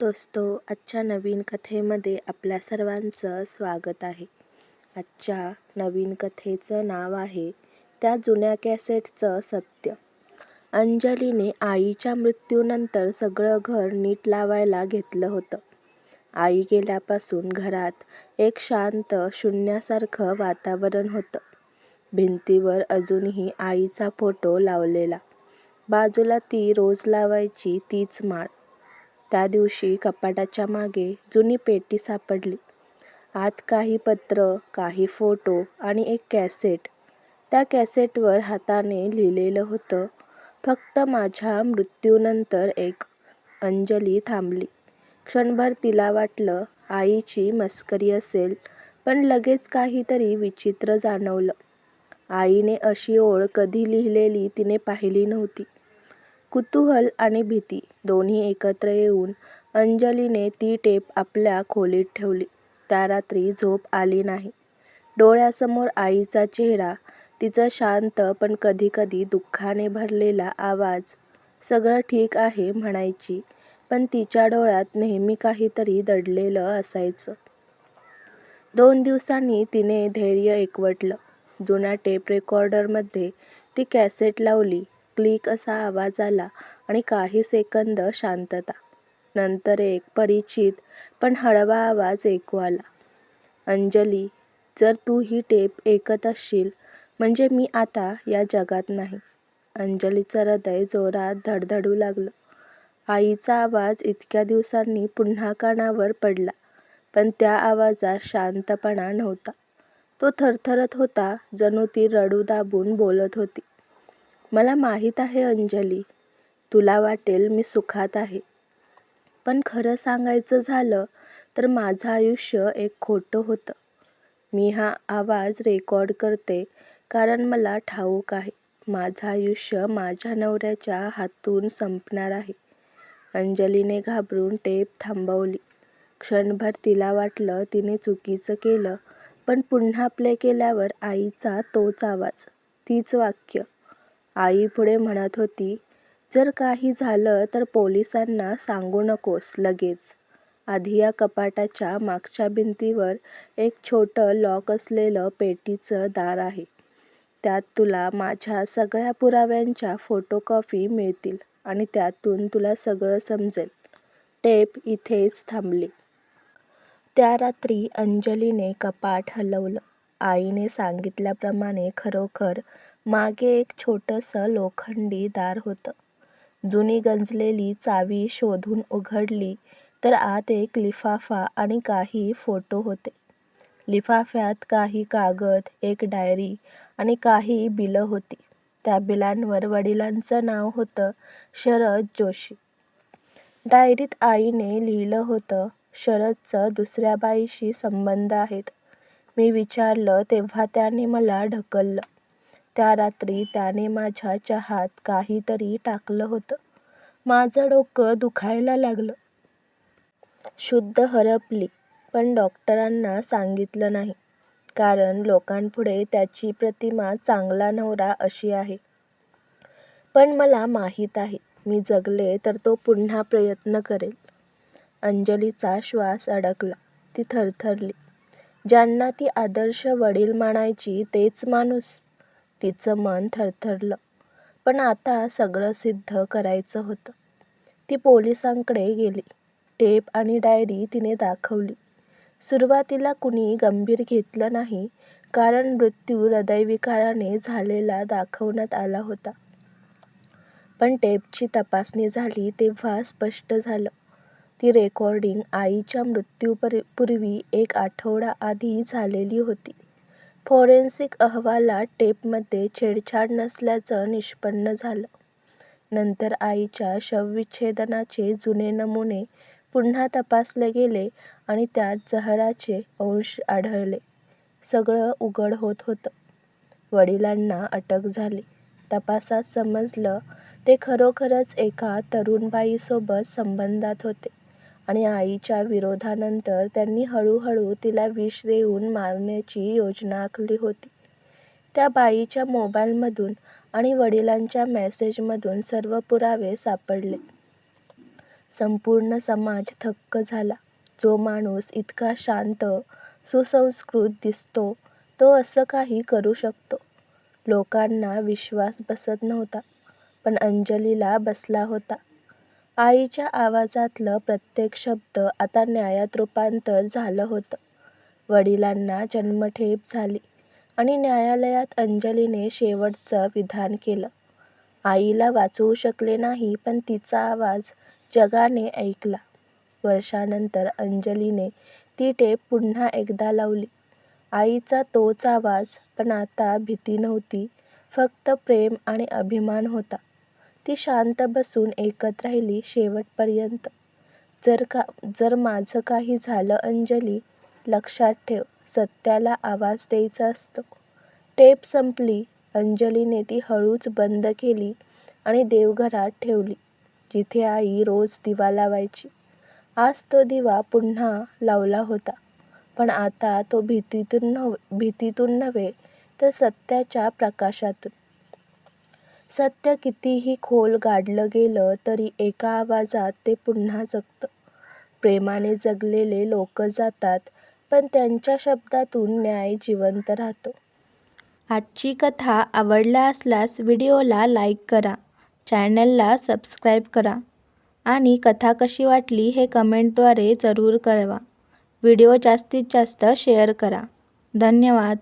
दोस्तो आजच्या नवीन कथेमध्ये आपल्या सर्वांचं स्वागत आहे. आजच्या नवीन कथेचं नाव आहे त्या जुन्या कॅसेटचं सत्य. अंजलीने आईच्या मृत्यूनंतर सगळं घर नीट लावायला घेतलं होतं. आई गेल्यापासून घरात एक शांत शून्यासारखं वातावरण होतं. भिंतीवर अजूनही आईचा फोटो लावलेला. बाजूला ती रोज लावायची तीच माळ. त्या दिवशी कपाटाच्या मागे जुनी पेटी सापडली. आत काही पत्र काही फोटो आणि एक कॅसेट. त्या कॅसेटवर हाताने लिहिलेलं होतं फक्त माझ्या मृत्यूनंतर एक अंजली थांबली. क्षणभर तिला वाटलं आईची मस्करी असेल पण लगेच काहीतरी विचित्र जाणवलं. आईने अशी ओळ कधी लिहिलेली तिने पाहिली नव्हती. कुतूहल आणि भीती दोन्ही एकत्र येऊन अंजलीने ती टेप आपल्या खोलीत ठेवली. त्या रात्री झोप आली नाही. डोळ्यासमोर आईचा चेहरा तिचं शांत पण कधीकधी दुःखाने भरलेला आवाज सगळं ठीक आहे म्हणायची पण तिच्या डोळ्यात नेहमी काहीतरी दडलेलं असायचं. दोन दिवसांनी तिने धैर्य एकवटलं. जुन्या टेप रेकॉर्डरमध्ये ती कॅसेट लावली. क्लिक असा आवाज आला आणि काही सेकंद शांतता. नंतर एक परिचित पण हळवा आवाज ऐकू आला. अंजली जर तू ही टेप ऐकत असशील म्हणजे मी आता या जगात नाही. अंजलीचं हृदय जोरात धडधडू लागलं. आईचा आवाज इतक्या दिवसांनी पुन्हा कानावर पडला पण त्या आवाजात शांतपणा नव्हता. तो थरथरत होता जणू ती रडू दाबून बोलत होती. मला माहीत आहे अंजली. तुला वाटेल मी सुखात आहे. पण खरं सांगायचं झालं तर माझं आयुष्य एक खोटं होतं. मी हा आवाज रेकॉर्ड करते कारण मला ठाऊक आहे. माझं आयुष्य माझ्या नवऱ्याच्या हातून संपणार आहे. अंजलीने घाबरून टेप थांबवली. क्षणभर तिला वाटलं तिने चुकीचं केलं पण पुन्हा प्ले केल्यावर आईचा तोच आवाज तीच वाक्य. आई पुढे म्हणत होती जर काही झालं तर पोलिसांना सांगू नकोस लगेच. आधी या कपाटाच्या मागच्या भिंतीवर एक छोटं लॉक असलेलं पेटीचं दार आहे. त्यात तुला माझ्या सगळ्या पुराव्यांच्या फोटोकॉपी मिळतील आणि त्यातून तुला सगळं समजेल. टेप इथेच थांबली. त्या रात्री अंजलीने कपाट हलवलं. आईने सांगितल्याप्रमाणे खरोखर मागे एक छोटंसं लोखंडी दार होतं. जुनी गंजलेली चावी शोधून उघडली तर आत एक लिफाफा आणि काही फोटो होते. लिफाफ्यात काही कागद एक डायरी आणि काही बिलं होती. त्या बिलांवर वडिलांचं नाव होतं शरद जोशी. डायरीत आईने लिहिलं होतं शरदचं दुसऱ्या बाईशी संबंध आहेत. मी विचारलं तेव्हा त्याने मला ढकललं. त्या रात्री त्याने माझ्या चहात काहीतरी टाकलं होतं. माझं डोकं दुखायला लागलं. शुद्ध हरपली पण डॉक्टरांना सांगितलं नाही. कारण लोकांपुढे त्याची प्रतिमा चांगला नवरा अशी आहे. पण मला माहीत आहे मी जगले तर तो पुन्हा प्रयत्न करेल. अंजलीचा श्वास अडकला ती थरथरली. ज्यांना ती आदर्श वडील मानायची तेच माणूस. तिचं मन थरथरलं. पण आता सगळं सिद्ध करायचं होतं. ती पोलिसांकडे गेली. टेप आणि डायरी तिने दाखवली. सुरुवातीला कुणी गंभीर घेतलं नाही कारण मृत्यू हृदयविकाराने झालेला दाखवण्यात आला होता. पण टेपची तपासणी झाली तेव्हा स्पष्ट झालं. ती रेकॉर्डिंग आईच्या मृत्यूपूर्वी एक आठवडा आधी झालेली होती. फॉरेन्सिक अहवालात टेपमध्ये छेडछाड नसल्याचं निष्पन्न झालं. नंतर आईच्या शवविच्छेदनाचे जुने नमुने पुन्हा तपासले गेले आणि त्यात जहराचे अंश आढळले. सगळं उघड होत होतं. वडिलांना अटक झाली. तपासात समजलं ते खरोखरच एका तरुणबाईसोबत संबंधात होते. आणि आईच्या विरोधानंतर त्यांनी हळूहळू तिला विष देऊन मारण्याची योजना आखली होती त्या बाईच्या मोबाईलमधून आणि वडिलांच्या मेसेजमधून सर्व पुरावे सापडले संपूर्ण समाज थक्क झाला. जो माणूस इतका शांत, सुसंस्कृत दिसतो तो असं काही करू शकतो? लोकांना विश्वास बसत नव्हता. पण अंजलीला बसला होता. आईच्या आवाजातलं प्रत्येक शब्द आता न्यायात रूपांतर झालं होतं. वडिलांना जन्मठेप झाली आणि न्यायालयात अंजलीने शेवटचं विधान केलं. आईला वाचवू शकले नाही पण तिचा आवाज जगाने ऐकला. वर्षांनंतर अंजलीने ती टेप पुन्हा एकदा लावली. आईचा तोच आवाज पण आता भीती नव्हती फक्त प्रेम आणि अभिमान होता. ती शांत बसून ऐकत राहिली शेवटपर्यंत. जर का जर माझं काही झालं अंजली, लक्षात ठेव सत्याला आवाज द्यायचा असतो. टेप संपली. अंजलीने ती हळूच बंद केली आणि देवघरात ठेवली. जिथे आई रोज दिवा लावायची. आज तो दिवा पुन्हा लावला होता. पण आता तो भीतीतून नव्हे तर सत्याच्या प्रकाशातून. सत्य कितीही खोल गाडलं गेलं तरी एका आवाजात ते पुन्हा जगतं. प्रेमाने जगलेले लोक जातात पण त्यांच्या शब्दातून न्याय जिवंत राहतो. आजची कथा आवडला असल्यास व्हिडिओला लाईक करा, चॅनलला सबस्क्राईब करा आणि कथा कशी वाटली हे कमेंटद्वारे जरूर कळवा. व्हिडिओ जास्तीत जास्त शेअर करा. धन्यवाद.